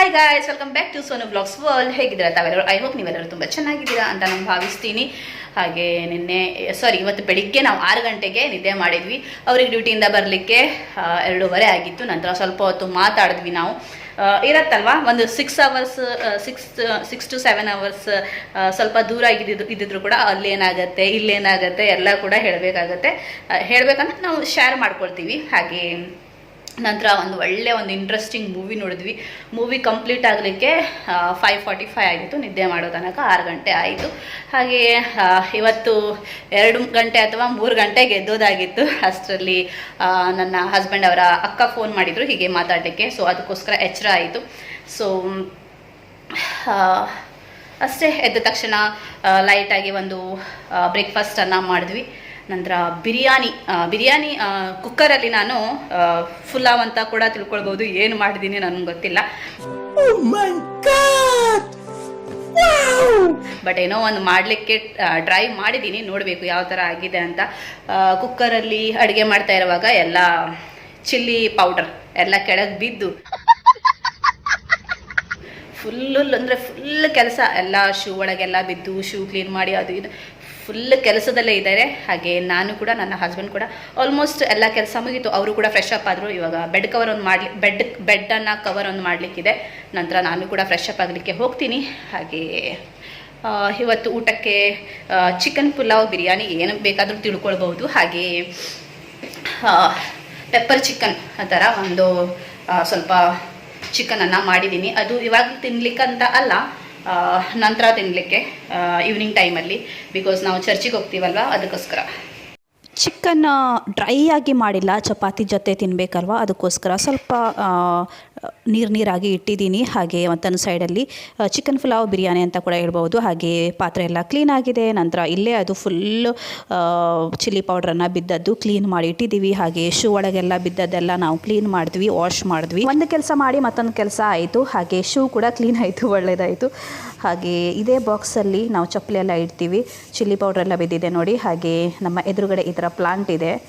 Hi guys welcome back to Sonu blogs world ಹೇಗಿದ್ದೀರಾ ತಾವೆಲ್ಲರೂ? I hope ನೀವೆಲ್ಲರೂ ತುಂಬ ಚೆನ್ನಾಗಿದ್ದೀರಾ ಅಂತ ನಾನು ಭಾವಿಸ್ತೀನಿ. ಹಾಗೆ ನಿನ್ನೆ ಸಾರಿ ಇವತ್ತು ಬೆಳಿಗ್ಗೆ ನಾವು ಆರು ಗಂಟೆಗೆ ನಿದ್ದೆ ಮಾಡಿದ್ವಿ. ಅವ್ರಿಗೆ ಡ್ಯೂಟಿಯಿಂದ ಬರಲಿಕ್ಕೆ ಎರಡೂವರೆ ಆಗಿತ್ತು. ನಂತರ ಸ್ವಲ್ಪ ಹೊತ್ತು ಮಾತಾಡಿದ್ವಿ ನಾವು. ಇರತ್ತಲ್ವಾ? ಒಂದು six hours six six to seven hours ಸ್ವಲ್ಪ ದೂರ ಆಗಿದ್ದು ಇದ್ದಿದ್ರು ಕೂಡ ಅಲ್ಲೇನಾಗತ್ತೆ, ಇಲ್ಲೇನಾಗತ್ತೆ, ಎಲ್ಲ ಕೂಡ ಹೇಳಬೇಕಾಗತ್ತೆ. ಹೇಳಬೇಕಂದ್ರೆ ನಾವು ಶೇರ್ ಮಾಡ್ಕೊಳ್ತೀವಿ. ಹಾಗೆ ನಂತರ ಒಂದು ಒಳ್ಳೆ ಒಂದು ಇಂಟ್ರೆಸ್ಟಿಂಗ್ ಮೂವಿ ನೋಡಿದ್ವಿ. ಮೂವಿ ಕಂಪ್ಲೀಟ್ ಆಗಲಿಕ್ಕೆ ಫೈವ್ ಫಾರ್ಟಿ ಫೈವ್ ಆಗಿತ್ತು. ನಿದ್ದೆ ಮಾಡೋ ತನಕ ಆರು ಗಂಟೆ ಆಯಿತು. ಹಾಗೆಯೇ ಇವತ್ತು ಎರಡು ಗಂಟೆ ಅಥವಾ ಮೂರು ಗಂಟೆಗೆ ಎದ್ದೋದಾಗಿತ್ತು ಅಷ್ಟರಲ್ಲಿ ನನ್ನ ಹಸ್ಬೆಂಡ್ ಅವರ ಅಕ್ಕ ಫೋನ್ ಮಾಡಿದರು, ಹೀಗೆ ಮಾತಾಡಲಿಕ್ಕೆ. ಸೊ ಅದಕ್ಕೋಸ್ಕರ ಎಚ್ಚರ ಆಯಿತು. ಸೊ ಅಷ್ಟೇ. ಎದ್ದ ತಕ್ಷಣ ಲೈಟಾಗಿ ಒಂದು ಬ್ರೇಕ್ಫಾಸ್ಟನ್ನು ಮಾಡಿದ್ವಿ. ನಂತರ ಬಿರಿಯಾನಿ ಬಿರಿಯಾನಿ ಕುಕ್ಕರಲ್ಲಿ ನಾನು ಫುಲ್ಲಾವ್ ಅಂತ ಕೂಡ ತಿಳ್ಕೊಳ್ಬೋದು. ಏನು ಮಾಡಿದ್ದೀನಿ ನನಗೆ ಗೊತ್ತಿಲ್ಲ. ಬಟ್ ಏನೋ ಒಂದು ಮಾಡಲಿಕ್ಕೆ ಟ್ರೈ ಮಾಡಿದ್ದೀನಿ ನೋಡಬೇಕು ಯಾವ ಥರ ಆಗಿದೆ ಅಂತ. ಕುಕ್ಕರಲ್ಲಿ ಅಡುಗೆ ಮಾಡ್ತಾ ಇರುವಾಗ ಎಲ್ಲ ಚಿಲ್ಲಿ ಪೌಡರ್ ಎಲ್ಲ ಕೆಳಗೆ ಬಿದ್ದು. ಫುಲ್ಲು ಅಂದರೆ ಫುಲ್ ಕೆಲಸ. ಎಲ್ಲ ಶೂ ಒಳಗೆಲ್ಲ ಬಿದ್ದು ಶೂ ಕ್ಲೀನ್ ಮಾಡಿ ಅದು ಇದು. ಫುಲ್ ಕೆಲಸದಲ್ಲೇ ಇದ್ದಾರೆ. ಹಾಗೆ ನಾನು ಕೂಡ, ನನ್ನ ಹಸ್ಬೆಂಡ್ ಕೂಡ ಆಲ್ಮೋಸ್ಟ್ ಎಲ್ಲ ಕೆಲಸ ಮುಗಿತು. ಅವರು ಕೂಡ ಫ್ರೆಶ್ ಅಪ್ ಆದರು. ಇವಾಗ ಬೆಡ್ ಕವರ್ ಒಂದು ಮಾಡಲಿ ಬೆಡ್ ಬೆಡ್ಡನ್ನು ಕವರ್ ಒಂದು ಮಾಡಲಿಕ್ಕಿದೆ. ನಂತರ ನಾನು ಕೂಡ ಫ್ರೆಶ್ ಅಪ್ ಆಗಲಿಕ್ಕೆ ಹೋಗ್ತೀನಿ. ಹಾಗೆ ಇವತ್ತು ಊಟಕ್ಕೆ ಚಿಕನ್ ಪುಲಾವ್ ಬಿರಿಯಾನಿ ಏನು ಬೇಕಾದರೂ ತಿಳ್ಕೊಳ್ಬಹುದು. ಹಾಗೆ ಪೆಪ್ಪರ್ ಚಿಕನ್ ಆ ಥರ ಒಂದು ಸ್ವಲ್ಪ ಚಿಕನನ್ನು ಮಾಡಿದ್ದೀನಿ. ಅದು ಇವಾಗ ತಿನ್ಲಿಕ್ಕಂತ ಅಲ್ಲ. ನಂತರ ತಿನ್ನಲಿಕ್ಕೆ ಈವ್ನಿಂಗ್ ಟೈಮಲ್ಲಿ ಬಿಕಾಸ್ ನಾವು ಚರ್ಚಿಗೆ ಹೋಗ್ತೀವಲ್ವ, ಅದಕ್ಕೋಸ್ಕರ. ಚಿಕನ್ ಡ್ರೈ ಆಗಿ ಮಾಡಿಲ್ಲ, ಚಪಾತಿ ಜೊತೆ ತಿನ್ನಬೇಕಲ್ವ ಅದಕ್ಕೋಸ್ಕರ ಸ್ವಲ್ಪ ನೀರು ನೀರಾಗಿ ಇಟ್ಟಿದ್ದೀನಿ. ಹಾಗೆ ಮತ್ತೊಂದು ಸೈಡಲ್ಲಿ ಚಿಕನ್ ಪುಲಾವ್ ಬಿರಿಯಾನಿ ಅಂತ ಕೂಡ ಹೇಳ್ಬೋದು ಹಾಗೆ ಪಾತ್ರೆ ಎಲ್ಲ ಕ್ಲೀನ್ ಆಗಿದೆ. ನಂತರ ಇಲ್ಲೇ ಅದು ಫುಲ್ಲು ಚಿಲ್ಲಿ ಪೌಡ್ರನ್ನು ಬಿದ್ದದ್ದು ಕ್ಲೀನ್ ಮಾಡಿ ಇಟ್ಟಿದ್ದೀವಿ. ಹಾಗೆ ಶೂ ಒಳಗೆಲ್ಲ ಬಿದ್ದದ್ದೆಲ್ಲ ನಾವು ಕ್ಲೀನ್ ಮಾಡಿದ್ವಿ ವಾಶ್ ಮಾಡಿದ್ವಿ. ಒಂದು ಕೆಲಸ ಮಾಡಿ ಮತ್ತೊಂದು ಕೆಲಸ ಆಯಿತು. ಹಾಗೆ ಶೂ ಕೂಡ ಕ್ಲೀನ್ ಆಯಿತು ಒಳ್ಳೆಯದಾಯಿತು ಹಾಗೆ ಇದೇ ಬಾಕ್ಸಲ್ಲಿ ನಾವು ಚಪ್ಪಲಿ ಎಲ್ಲ ಇಡ್ತೀವಿ. ಚಿಲ್ಲಿ ಪೌಡ್ರೆಲ್ಲ ಬಿದ್ದಿದೆ ನೋಡಿ. ಹಾಗೆ ನಮ್ಮ ಎದುರುಗಡೆ ಈ ಥರ ಪ್ಲಾಂಟ್ ಇದೆ ಬೆಡ್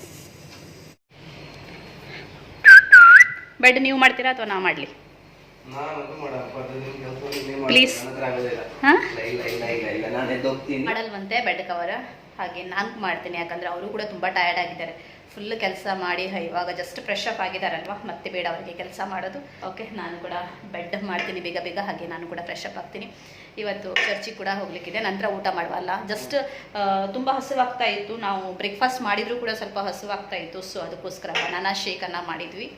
ನೀವು ಮಾಡ್ತೀರಾ ಅಥವಾ ನಾವು ಮಾಡಲಿ ನಾನಂತೂ ಮಾಡಪ್ಪ, ಅದು ನಿಮ್ ಕೆಲ್ಸ ನೀವೇ ಮಾಡಿ. Please. ನನ್ನ ಹತ್ರ ಆಗೋದಿಲ್ಲ. ಹಾಂ ಇಲ್ಲ, ಇಲ್ಲ, ನೀವು ಮಾಡ್ತೀರಾ ಅಥವಾ ನಾವು ಮಾಡಲಿ? ಪ್ಲೀಸ್ ಮಾಡಲ್ವಂತೆ ಬೆಡ್ ಕವರ್ ಹಾಗೆ ನಾನು ಮಾಡ್ತೀನಿ ಯಾಕಂದರೆ ಅವರು ಕೂಡ ತುಂಬ ಟಯರ್ಡ್ ಆಗಿದ್ದಾರೆ. ಫುಲ್ ಕೆಲಸ ಮಾಡಿ ಇವಾಗ ಜಸ್ಟ್ ಫ್ರೆಶ್ ಅಪ್ ಆಗಿದ್ದಾರಲ್ವಾ ಮತ್ತೆ ಬೇಡ ಅವರಿಗೆ ಕೆಲಸ ಮಾಡೋದು. ಓಕೆ ನಾನು ಕೂಡ ಬೆಡ್ ಮಾಡ್ತೀನಿ ಬೇಗ ಬೇಗ. ಹಾಗೆ ನಾನು ಕೂಡ ಫ್ರೆಶ್ ಅಪ್ ಆಗ್ತೀನಿ. ಇವತ್ತು ಚರ್ಚಿಗೆ ಕೂಡ ಹೋಗ್ಲಿಕ್ಕಿದೆ. ನಂತರ ಊಟ ಮಾಡುವಲ್ಲ ಜಸ್ಟ್ ತುಂಬ ಹಸುವಾಗ್ತಾ ಇತ್ತು. ನಾವು ಬ್ರೇಕ್ಫಾಸ್ಟ್ ಮಾಡಿದರೂ ಕೂಡ ಸ್ವಲ್ಪ ಹಸುವಾಗ್ತಾ ಇತ್ತು. ಸೊ ಅದಕ್ಕೋಸ್ಕರ ಬನಾನಾ ಶೇಕನ್ನು ಮಾಡಿದ್ವಿ.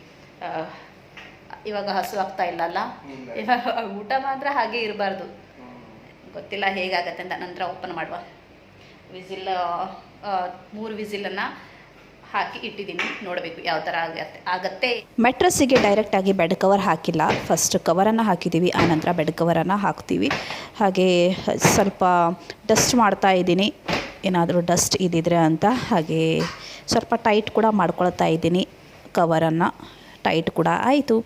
ಇವಾಗ ಹಸುವಾಗ್ತಾ ಇಲ್ಲಲ್ಲ? ಇಲ್ಲ. ಇವಾಗ ಊಟ ಮಾತ್ರ ಹಾಗೆ ಇರಬಾರ್ದು. ಗೊತ್ತಿಲ್ಲ ಹೇಗಾಗತ್ತೆ ಅಂತ ನಂತರ ಓಪನ್ ಮಾಡುವ. ವಿಸಿಲ್ ಮೂರು ವಿಸಿಲನ್ನು ಹಾಕಿ ಇಟ್ಟಿದ್ದೀನಿ. ನೋಡಬೇಕು ಯಾವ ಥರ ಆಗತ್ತೆ ಆಗತ್ತೆ. ಮೆಟ್ರಸ್ಸಿಗೆ ಡೈರೆಕ್ಟಾಗಿ ಬೆಡ್ ಕವರ್ ಹಾಕಿಲ್ಲ. ಫಸ್ಟ್ ಕವರನ್ನು ಹಾಕಿದ್ದೀವಿ ಆನಂತರ ಬೆಡ್ ಕವರನ್ನು ಹಾಕ್ತೀವಿ. ಹಾಗೆ ಸ್ವಲ್ಪ ಡಸ್ಟ್ ಮಾಡ್ತಾ ಇದ್ದೀನಿ. ಏನಾದರೂ ಡಸ್ಟ್ ಇದ್ದಿದ್ರೆ ಅಂತ ಹಾಗೆ ಸ್ವಲ್ಪ ಟೈಟ್ ಕೂಡ ಮಾಡ್ಕೊಳ್ತಾ ಇದ್ದೀನಿ ಕವರನ್ನು ಟೈಟ್ ಕೂಡ ಆಯಿತು.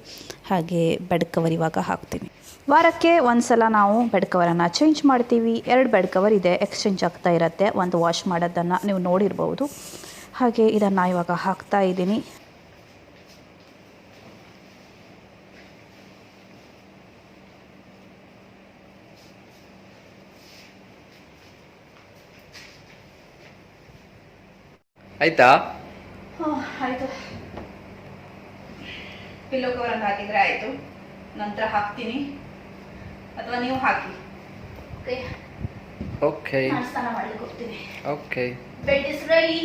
ಹಾಗೆ ಬೆಡ್ ಕವರ್ ಇವಾಗ ಹಾಕ್ತೀನಿ. ವಾರಕ್ಕೆ ಒಂದು ಸಲ ನಾವು ಬೆಡ್ ಕವರನ್ನು ಚೇಂಜ್ ಮಾಡ್ತೀವಿ. ಎರಡು ಬೆಡ್ ಕವರ್ ಇದೆ ಎಕ್ಸ್ಚೇಂಜ್ ಆಗ್ತಾ ಇರುತ್ತೆ. ಒಂದು ವಾಶ್ ಮಾಡೋದನ್ನು ನೀವು ನೋಡಿರ್ಬೋದು. ಹಾಗೆ ಇದನ್ನು ಇವಾಗ ಹಾಕ್ತಾ ಇದ್ದೀನಿ. ಆಯ್ತಾ ಆಯಿತು? ಪಿಲ್ಲೋ ಕವರ್ ಅಂತ ಹಾಕಿದರೆ ಆಯಿತು. ನಂತರ ಹಾಕ್ತೀನಿ. ಅಥವಾ ನೀವು ಹಾಕಿ. ಓಕೆ ಓಕೆ ನಾನು ಸ್ನಾನ ಮಾಡ್ಲಿಕ್ಕೆ ಹೋಗ್ತೀನಿ. ಓಕೆ ಬೆಡ್ ಇಸ್ ರೆಡಿ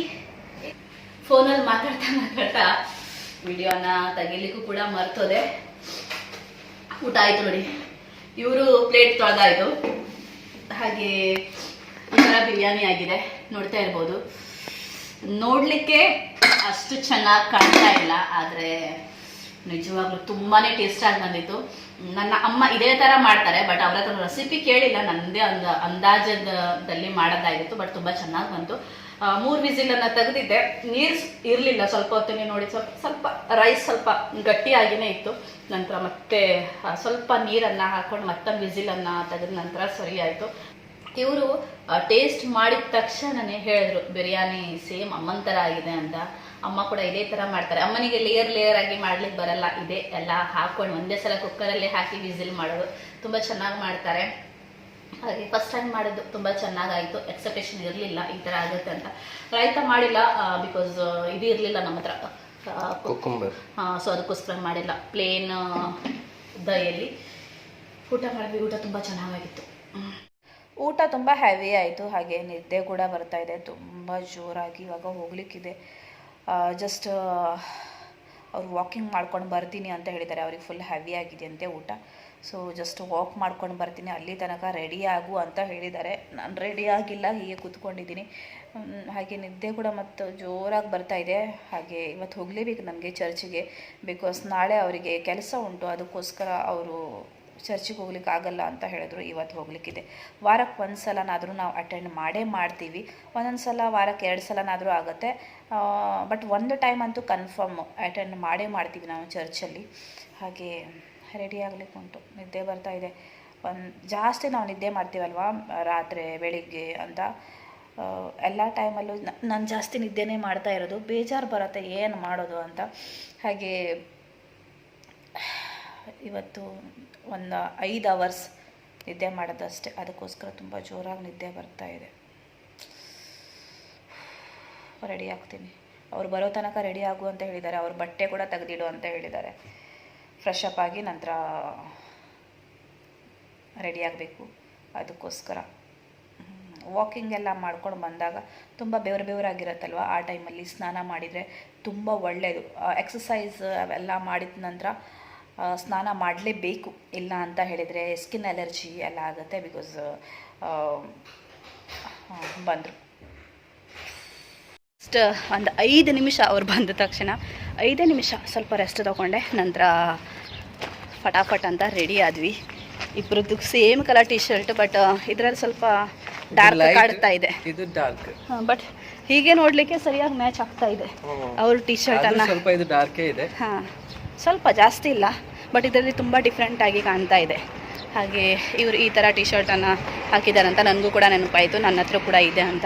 ಫೋನಲ್ಲಿ ಮಾತಾಡ್ತಾ ಮಾತಾಡ್ತಾ ವಿಡಿಯೋನ ತೆಗಿಲಿಕ್ಕೂ ಕೂಡ ಮರ್ತೋದೆ. ಊಟ ಆಯ್ತು ನೋಡಿ. ಇವರು ಪ್ಲೇಟ್ ತೊಳೆದಾಯ್ತು. ಹಾಗೆ ಈ ಥರ ಬಿರಿಯಾನಿ ಆಗಿದೆ. ನೋಡ್ತಾ ಇರ್ಬೋದು. ನೋಡಲಿಕ್ಕೆ ಅಷ್ಟು ಚೆನ್ನಾಗಿ ಕಾಣ್ತಾ ಇಲ್ಲ ಆದರೆ ನಿಜವಾಗ್ಲೂ ತುಂಬಾ ಟೇಸ್ಟಾಗಿ ಬಂದಿತ್ತು. ನನ್ನ ಅಮ್ಮ ಇದೇ ಥರ ಮಾಡ್ತಾರೆ ಬಟ್ ಅವ್ರ ಹತ್ರ ರೆಸಿಪಿ ಕೇಳಿಲ್ಲ. ನನ್ನದೇ ಒಂದು ಅಂದಾಜದಲ್ಲಿ ಮಾಡೋದಾಗಿತ್ತು ಬಟ್ ತುಂಬ ಚೆನ್ನಾಗಿ ಬಂತು. ಮೂರು ವಿಸಿಲನ್ನು ತೆಗೆದಿದ್ದೆ. ನೀರು ಇರಲಿಲ್ಲ, ಸ್ವಲ್ಪ ಹೊತ್ತಿಗೆ ನೋಡಿ, ಸ್ವಲ್ಪ ಸ್ವಲ್ಪ ರೈಸ್ ಸ್ವಲ್ಪ ಗಟ್ಟಿಯಾಗಿನೇ ಇತ್ತು. ನಂತರ ಮತ್ತೆ ಸ್ವಲ್ಪ ನೀರನ್ನು ಹಾಕೊಂಡು ಮತ್ತೊಂದು ವಿಸಿಲನ್ನು ತೆಗೆದ ನಂತರ ಸರಿ ಆಯಿತು. ಇವರು ಟೇಸ್ಟ್ ಮಾಡಿದ ತಕ್ಷಣನೇ ಹೇಳಿದ್ರು, ಬಿರಿಯಾನಿ ಸೇಮ್ ಅಮ್ಮನ ಥರ ಆಗಿದೆ ಅಂತ. ಅಮ್ಮ ಕೂಡ ಇದೇ ಥರ ಮಾಡ್ತಾರೆ. ಅಮ್ಮನಿಗೆ ಲೇಯರ್ ಲೇಯರ್ ಆಗಿ ಮಾಡ್ಲಿಕ್ಕೆ ಬರಲ್ಲ. ಇದೆ ಎಲ್ಲ ಹಾಕೊಂಡು ಒಂದೇ ಸಲ ಕುಕ್ಕರಲ್ಲಿ ಹಾಕಿ ವಿಸಿಲ್ ಮಾಡೋದು ತುಂಬಾ ಚೆನ್ನಾಗಿ ಮಾಡ್ತಾರೆ. ಹಾಗೆ ಫಸ್ಟ್ ಟೈಮ್ ಮಾಡಿದ್ದು ತುಂಬಾ ಚೆನ್ನಾಗಾಯ್ತು. ಎಕ್ಸೆಪ್ಟೇಷನ್ ಇರಲಿಲ್ಲ ಈ ತರ ಆಗುತ್ತೆ ಅಂತ. ರೈತ ಮಾಡಿಲ್ಲ ಬಿಕಾಸ್ ಇದು ಇರಲಿಲ್ಲ ನಮ್ಮ ಹತ್ರ. ಸೊ ಅದಕ್ಕೋಸ್ಕರ ಮಾಡಿಲ್ಲ. ಪ್ಲೇನ್ ದಯಲ್ಲಿ. ಊಟ ಮಾಡಿದ್ವಿ ಊಟ ತುಂಬ ಚೆನ್ನಾಗಾಗಿತ್ತು. ಊಟ ತುಂಬಾ ಹೆವಿ ಆಯಿತು. ಹಾಗೆ ನಿದ್ದೆ ಕೂಡ ಬರ್ತಾ ಇದೆ. ತುಂಬಾ ಜೋರಾಗಿ ಇವಾಗ ಹೋಗ್ಲಿಕ್ಕಿದೆ. ಜಸ್ಟ್ ಅವ್ರು ವಾಕಿಂಗ್ ಮಾಡ್ಕೊಂಡು ಬರ್ತೀನಿ ಅಂತ ಹೇಳಿದ್ದಾರೆ. ಅವ್ರಿಗೆ ಫುಲ್ ಹೆವಿ ಆಗಿದೆಯಂತೆ ಊಟ. ಸೊ ಜಸ್ಟ್ ವಾಕ್ ಮಾಡ್ಕೊಂಡು ಬರ್ತೀನಿ. ಅಲ್ಲಿ ತನಕ ರೆಡಿ ಆಗು ಅಂತ ಹೇಳಿದ್ದಾರೆ. ನಾನು ರೆಡಿ ಆಗಿಲ್ಲ, ಹೀಗೆ ಕೂತ್ಕೊಂಡಿದ್ದೀನಿ. ಹಾಗೆ ನಿದ್ದೆ ಕೂಡ ಮತ್ತು ಜೋರಾಗಿ ಬರ್ತಾ ಇದೆ. ಹಾಗೆ ಇವತ್ತು ಹೋಗಲೇಬೇಕು ನನಗೆ ಚರ್ಚಿಗೆ ಬಿಕಾಸ್ ನಾಳೆ ಅವರಿಗೆ ಕೆಲಸ ಉಂಟು. ಅದಕ್ಕೋಸ್ಕರ ಅವರು ಚರ್ಚಿಗೆ ಹೋಗ್ಲಿಕ್ಕೆ ಆಗಲ್ಲ ಅಂತ ಹೇಳಿದ್ರು, ಇವತ್ತು ಹೋಗ್ಲಿಕ್ಕಿದೆ. ವಾರಕ್ಕೆ ಒಂದು ಸಲನಾದರೂ ನಾವು ಅಟೆಂಡ್ ಮಾಡೇ ಮಾಡ್ತೀವಿ. ಒಂದೊಂದು ಸಲ ವಾರಕ್ಕೆ ಎರಡು ಸಲನಾದರೂ ಆಗುತ್ತೆ. ಬಟ್ ಒಂದು ಟೈಮ್ ಅಂತೂ ಕನ್ಫರ್ಮ್ ಅಟೆಂಡ್ ಮಾಡೇ ಮಾಡ್ತೀವಿ ನಾವು ಚರ್ಚಲ್ಲಿ. ಹಾಗೆ ರೆಡಿ ಆಗಲಿಕ್ಕೆ ಉಂಟು. ನಿದ್ದೆ ಬರ್ತಾ ಇದೆ. ಒಂದು ಜಾಸ್ತಿ ನಾವು ನಿದ್ದೆ ಮಾಡ್ತೀವಲ್ವಾ, ರಾತ್ರಿ, ಬೆಳಿಗ್ಗೆ ಅಂತ. ಎಲ್ಲ ಟೈಮಲ್ಲೂ ನಾನು ಜಾಸ್ತಿ ನಿದ್ದೆನೇ ಮಾಡ್ತಾ ಇರೋದು. ಬೇಜಾರು ಬರುತ್ತೆ, ಏನು ಮಾಡೋದು ಅಂತ. ಹಾಗೆ ಇವತ್ತು ಒಂದು ಐದು ಅವರ್ಸ್ ನಿದ್ದೆ ಮಾಡೋದಷ್ಟೇ. ಅದಕ್ಕೋಸ್ಕರ ತುಂಬ ಜೋರಾಗಿ ನಿದ್ದೆ ಬರ್ತಾ ಇದೆ. ರೆಡಿ ಆಗ್ತೀನಿ. ಅವ್ರು ಬರೋ ತನಕ ರೆಡಿ ಆಗು ಅಂತ ಹೇಳಿದ್ದಾರೆ. ಅವ್ರ ಬಟ್ಟೆ ಕೂಡ ತೆಗೆದಿಡು ಅಂತ ಹೇಳಿದ್ದಾರೆ. ಫ್ರೆಶ್ ಅಪ್ ಆಗಿ ನಂತರ ರೆಡಿ ಆಗಬೇಕು. ಅದಕ್ಕೋಸ್ಕರ. ವಾಕಿಂಗ್ ಎಲ್ಲ ಮಾಡ್ಕೊಂಡು ಬಂದಾಗ ತುಂಬ ಬೆವರು ಬೆವರಾಗಿರುತ್ತಲ್ವ ಆ ಟೈಮಲ್ಲಿ ಸ್ನಾನ ಮಾಡಿದರೆ ತುಂಬ ಒಳ್ಳೆಯದು ಎಕ್ಸಸೈಸ್ ಅವೆಲ್ಲ ಮಾಡಿದ ನಂತರ ಸ್ನಾನ ಮಾಡಲೇಬೇಕು. ಇಲ್ಲ ಅಂತ ಹೇಳಿದರೆ ಸ್ಕಿನ್ ಅಲರ್ಜಿ ಎಲ್ಲ ಆಗುತ್ತೆ ಬಿಕಾಸ್ ಬಂದರು. ಫಸ್ಟ್ ಒಂದು ಐದು ನಿಮಿಷ ಅವ್ರು ಬಂದ ತಕ್ಷಣ ಐದೇ ನಿಮಿಷ ಸ್ವಲ್ಪ ರೆಸ್ಟ್ ತೊಗೊಂಡೆ. ನಂತರ ಫಟಾಫಟ್ ಅಂತ ರೆಡಿ ಆದ್ವಿ. ಇಬ್ಬರದ್ದು same colour T shirt but ಇದರಲ್ಲಿ ಸ್ವಲ್ಪ ಡಾರ್ಕ್ ಕಾಡ್ತಾ ಇದೆ. ಇದು ಡಾರ್ಕ್ ಬಟ್ ಹೀಗೆ ನೋಡ್ಲಿಕ್ಕೆ ಸರಿಯಾಗಿ ಮ್ಯಾಚ್ ಆಗ್ತಾ ಇದೆ. ಅವ್ರ ಟಿ ಶರ್ಟನ್ನು ಸ್ವಲ್ಪ ಇದು ಡಾರ್ಕೇ ಇದೆ. ಹಾಂ. ಸ್ವಲ್ಪ ಜಾಸ್ತಿ ಇಲ್ಲ ಬಟ್ ಇದರಲ್ಲಿ ತುಂಬ ಡಿಫ್ರೆಂಟಾಗಿ ಕಾಣ್ತಾ ಇದೆ. ಹಾಗೆ ಇವರು ಈ ಥರ ಟಿ ಶರ್ಟನ್ನು ಹಾಕಿದ್ದಾರೆ ಅಂತ ನನಗೂ ಕೂಡ ನೆನಪಾಯಿತು ನನ್ನ ಹತ್ರ ಕೂಡ ಇದೆ ಅಂತ.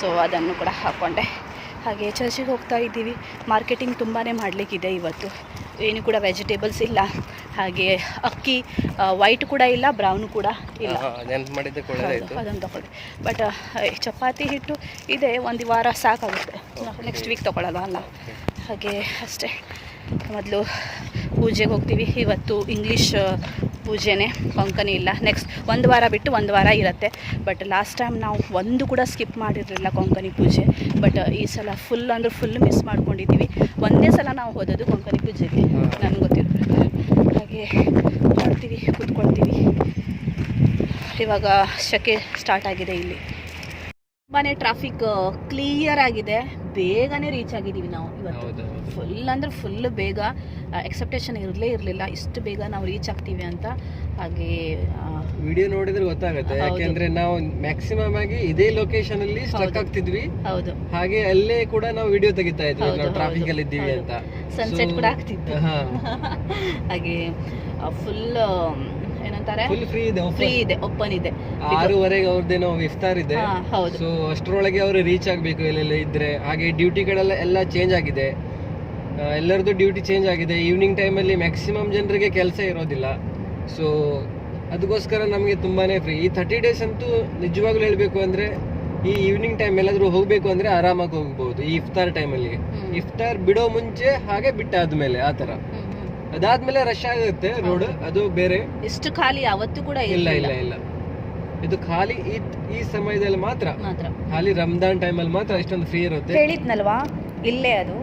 ಸೊ ಅದನ್ನು ಕೂಡ ಹಾಕ್ಕೊಂಡೆ ಹಾಗೆ ಚರ್ಚಿಗೆ ಹೋಗ್ತಾ ಇದ್ದೀವಿ. ಮಾರ್ಕೆಟಿಂಗ್ ತುಂಬಾ ಮಾಡಲಿಕ್ಕಿದೆ ಇವತ್ತು. ಏನು ಕೂಡ ವೆಜಿಟೇಬಲ್ಸ್ ಇಲ್ಲ. ಹಾಗೆ ಅಕ್ಕಿ ವೈಟ್ ಕೂಡ ಇಲ್ಲ ಬ್ರೌನು ಕೂಡ ಇಲ್ಲ. ಅದನ್ನು ತಗೊಳ್ಳಿ ಬಟ್ ಚಪಾತಿ ಹಿಟ್ಟು ಇದೆ ಒಂದು ವಾರ ಸಾಕಾಗುತ್ತೆ. ನೆಕ್ಸ್ಟ್ ವೀಕ್ ತೊಗೊಳ್ಳಲ್ಲ ಅಲ್ಲ. ಹಾಗೆ ಅಷ್ಟೇ. ಮೊದಲು ಪೂಜೆಗೆ ಹೋಗ್ತೀವಿ. ಇವತ್ತು ಇಂಗ್ಲೀಷ್ ಪೂಜೆನೇ ಕೊಂಕಣಿ ಇಲ್ಲ. ನೆಕ್ಸ್ಟ್ ಒಂದು ವಾರ ಬಿಟ್ಟು ಒಂದು ವಾರ ಇರುತ್ತೆ. ಬಟ್ ಲಾಸ್ಟ್ ಟೈಮ್ ನಾವು ಒಂದು ಕೂಡ ಸ್ಕಿಪ್ ಮಾಡಿರಲಿಲ್ಲ ಕೊಂಕಣಿ ಪೂಜೆ. ಬಟ್ ಈ ಸಲ ಫುಲ್ ಅಂದರೆ ಫುಲ್ ಮಿಸ್ ಮಾಡ್ಕೊಂಡಿದ್ದೀವಿ. ಒಂದೇ ಸಲ ನಾವು ಹೋದದ್ದು ಕೊಂಕಣಿ ಪೂಜೆಗೆ. ನನಗೆ ಗೊತ್ತಿರೋ ಹಾಗೆ ಮಾಡ್ತೀವಿ, ಕೂತ್ಕೊಳ್ತೀವಿ. ಇವಾಗ ಶಕೆ ಸ್ಟಾರ್ಟ್ ಆಗಿದೆ ಇಲ್ಲಿ. ತುಂಬಾ ಟ್ರಾಫಿಕ್ ಕ್ಲಿಯರ್ ಆಗಿದೆ. ಬೇಗನೆ ರೀಚ್ ಆಗಿದ್ದೀವಿ ನಾವು ಇವತ್ತು. ಫುಲ್ ಅಂದ್ರೆ ಫುಲ್ ಬೇಗ ಎಕ್ಸೆಪ್ಟೇಷನ್ ಇರಲೇ ಇರಲಿಲ್ಲ. ಇಷ್ಟು ಬೇಗ ನಾವು ರೀಚ್ ಆಗ್ತೀವಿ ಅಂತ. ಹಾಗೆ ವಿಡಿಯೋ ನೋಡಿದ್ರೆ ಗೊತ್ತಾಗುತ್ತೆ. ಯಾಕೆಂದ್ರೆ ನಾವು ಮ್ಯಾಕ್ಸಿಮಮ್ ಆಗಿ ಇದೇ ಲೊಕೇಶನ್ ಅಲ್ಲಿ ಸ್ಟಕ್ ಆಗ್ತಿದ್ವಿ. ಹೌದು. ಹಾಗೆ ಅಲ್ಲೇ ಕೂಡ ನಾವು ವಿಡಿಯೋ ತೆಗಿತಾ ಇದ್ವಿ. ನಾವು ಟ್ರಾಫಿಕ್ ಅಲ್ಲಿ ಇದ್ದೀವಿ ಅಂತ. ಸನ್ಸೆಟ್ ಕೂಡ ಆಗ್ತಿತ್ತು. ಹಾಗೆ ಫುಲ್ ಏನಂತಾರೆ? ಫುಲ್ ಫ್ರೀ ಇದೆ ಫ್ರೀ ಇದೆ ಓಪನ್ ಇದೆ. ಆರೂವರೆಗೆ ಅವ್ರದ್ದೇನೋ ಇಫ್ತಾರ್ ಇದೆ. ಹೌದು. ಸೊ ಅಷ್ಟರೊಳಗೆ ಅವರು ರೀಚ್ ಆಗಬೇಕು ಎಲ್ಲೆಲ್ಲ ಇದ್ರೆ. ಹಾಗೆ ಡ್ಯೂಟಿಗಳೆಲ್ಲ ಎಲ್ಲ ಚೇಂಜ್ ಆಗಿದೆ. ಎಲ್ಲರದ್ದು ಡ್ಯೂಟಿ ಚೇಂಜ್ ಆಗಿದೆ. ಈವ್ನಿಂಗ್ ಟೈಮಲ್ಲಿ ಮ್ಯಾಕ್ಸಿಮಮ್ ಜನರಿಗೆ ಕೆಲಸ ಇರೋದಿಲ್ಲ. ಸೊ ಅದಕ್ಕೋಸ್ಕರ ನಮಗೆ ತುಂಬಾನೇ ಫ್ರೀ ಈ ಥರ್ಟಿ ಡೇಸ್ ಅಂತೂ ನಿಜವಾಗ್ಲೂ ಹೇಳಬೇಕು ಅಂದ್ರೆ ಈ ಈವ್ನಿಂಗ್ ಟೈಮ್ ಎಲ್ಲಾದರೂ ಹೋಗಬೇಕು ಅಂದ್ರೆ ಆರಾಮಾಗಿ ಹೋಗ್ಬೋದು ಈ ಇಫ್ತಾರ್ ಟೈಮಲ್ಲಿ. ಇಫ್ತಾರ್ ಬಿಡೋ ಮುಂಚೆ ಹಾಗೆ ಬಿಟ್ಟಾದ್ಮೇಲೆ ಆ ಥರ. ಅದಾದ್ಮೇಲೆ ರಶ್ ಆಗುತ್ತೆ ರೋಡ್ ಅದು ಬೇರೆ. ಇಷ್ಟು ಖಾಲಿ ಯಾವತ್ತೂ ಕೂಡ ಇಲ್ಲ ಇಲ್ಲ ಇಲ್ಲ. ಇದು ಖಾಲಿ ಈ ಈ ಸಮಯದಲ್ಲಿ ಮಾತ್ರ? ಮಾತ್ರ. ಖಾಲಿ ರಂಜಾನ್ ಟೈಮಲ್ಲಿ ಮಾತ್ರ ಇಷ್ಟೊಂದು ಫ್ರೀ ಇರುತ್ತೆ? ಹೇಳಿದ್ನಲ್ವಾ? ಇಲ್ಲೇ ಅದು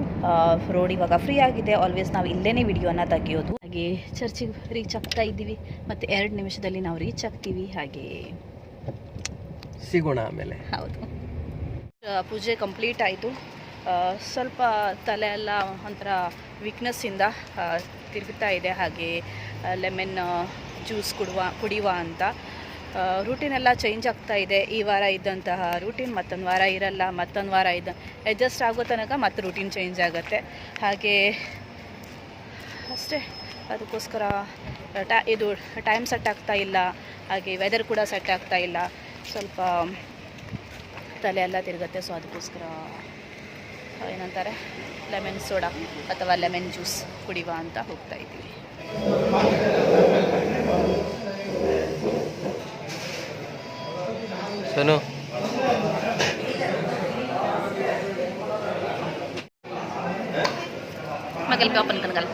ರೋಡ್ ಇವಾಗ ಫ್ರೀ ಆಗಿದೆ. ಆಲ್ವೇಸ್ ನಾವು ಇಲ್ಲೇನೆ ವಿಡಿಯೋನ ತೆಗಿಯೋದು. ಹಾಗೆ ಚರ್ಚಿಗೆ ರೀಚ್ ಆಗ್ತಾ ಇದ್ದೀವಿ. ಮತ್ತೆ ಎರಡು ನಿಮಿಷದಲ್ಲಿ ನಾವು ರೀಚ್ ಆಗ್ತೀವಿ. ಹಾಗೆ ಸಿಗೋಣ ಆಮೇಲೆ. ಹೌದು. ಪೂಜೆ ಕಂಪ್ಲೀಟ್ ಆಯಿತು. ಸ್ವಲ್ಪ ತಲೆ ಎಲ್ಲ ಒಂಥರ ವೀಕ್ನೆಸ್ಸಿಂದ ತಿರುಗುತ್ತಾ ಇದೆ, ಹಾಗೆ ಲೆಮನ್ ಜ್ಯೂಸ್ ಕುಡುವ ಕುಡಿಯುವ ಅಂತ. ರೂಟೀನ್ ಎಲ್ಲ ಚೇಂಜ್ ಆಗ್ತಾ ಇದೆ. ಈ ವಾರ ಇದ್ದಂತಹ ರೂಟೀನ್ ಮತ್ತೊಂದು ವಾರ ಇರಲ್ಲ, ಮತ್ತೊಂದು ವಾರ ಇದ್ದ ಅಡ್ಜಸ್ಟ್ ಆಗೋ ತನಕ ಮತ್ತೆ ರೂಟೀನ್ ಚೇಂಜ್ ಆಗುತ್ತೆ. ಹಾಗೆ, ಅಷ್ಟೇ. ಅದಕ್ಕೋಸ್ಕರ ಟ, ಇದು ಟೈಮ್ ಸೆಟ್ ಆಗ್ತಾ ಇಲ್ಲ. ಹಾಗೆ ವೆದರ್ ಕೂಡ ಸೆಟ್ ಆಗ್ತಾ ಇಲ್ಲ. ಸ್ವಲ್ಪ ತಲೆ ಎಲ್ಲ ತಿರುಗುತ್ತೆ ಸೊ ಅದಕ್ಕೋಸ್ಕರ ಏನಂತಾರೆ ಲೆಮನ್ ಸೋಡಾ ಅಥವಾ ಲೆಮನ್ ಜ್ಯೂಸ್ ಕುಡಿವ ಅಂತ ಹೋಗ್ತಾ ಇದ್ದೀವಿ. ಸೋನು. ಮಗಲ್ ಪಾಪನ್ ಕನಗಲ್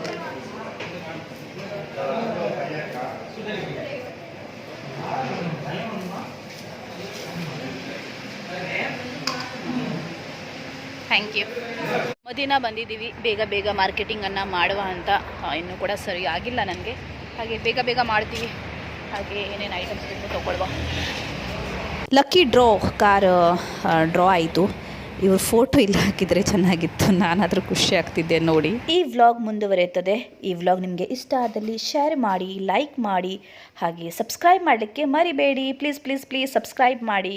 ಥ್ಯಾಂಕ್ ಯು ಮದಿನ ಬಂದಿದ್ದೀವಿ. ಬೇಗ ಬೇಗ ಮಾರ್ಕೆಟಿಂಗನ್ನು ಮಾಡುವ ಅಂತ ಇನ್ನೂ ಕೂಡ ಸರಿ ಆಗಿಲ್ಲ ನನಗೆ. ಹಾಗೆ ಬೇಗ ಬೇಗ ಮಾಡ್ತೀವಿ. ಹಾಗೆ ಏನೇನು ಐಟಮ್ಸ್ ಬೇಕು ತೊಗೊಳ್ಬ ಲಕ್ಕಿ ಡ್ರಾ ಕಾರ್ ಡ್ರಾ ಆಯಿತು. ಇವ್ರ ಫೋಟೋ ಇಲ್ಲ ಹಾಕಿದರೆ ಚೆನ್ನಾಗಿತ್ತು. ನಾನಾದರೂ ಖುಷಿ ಆಗ್ತಿದ್ದೆ ನೋಡಿ. ಈ ವ್ಲಾಗ್ ಮುಂದುವರಿಯುತ್ತದೆ. ಈ ವ್ಲಾಗ್ ನಿಮಗೆ ಇಷ್ಟ ಆದಲ್ಲಿ ಶೇರ್ ಮಾಡಿ ಲೈಕ್ ಮಾಡಿ, ಹಾಗೆ ಸಬ್ಸ್ಕ್ರೈಬ್ ಮಾಡಲಿಕ್ಕೆ ಮರಿಬೇಡಿ. ಪ್ಲೀಸ್ ಪ್ಲೀಸ್ ಪ್ಲೀಸ್ ಸಬ್ಸ್ಕ್ರೈಬ್ ಮಾಡಿ.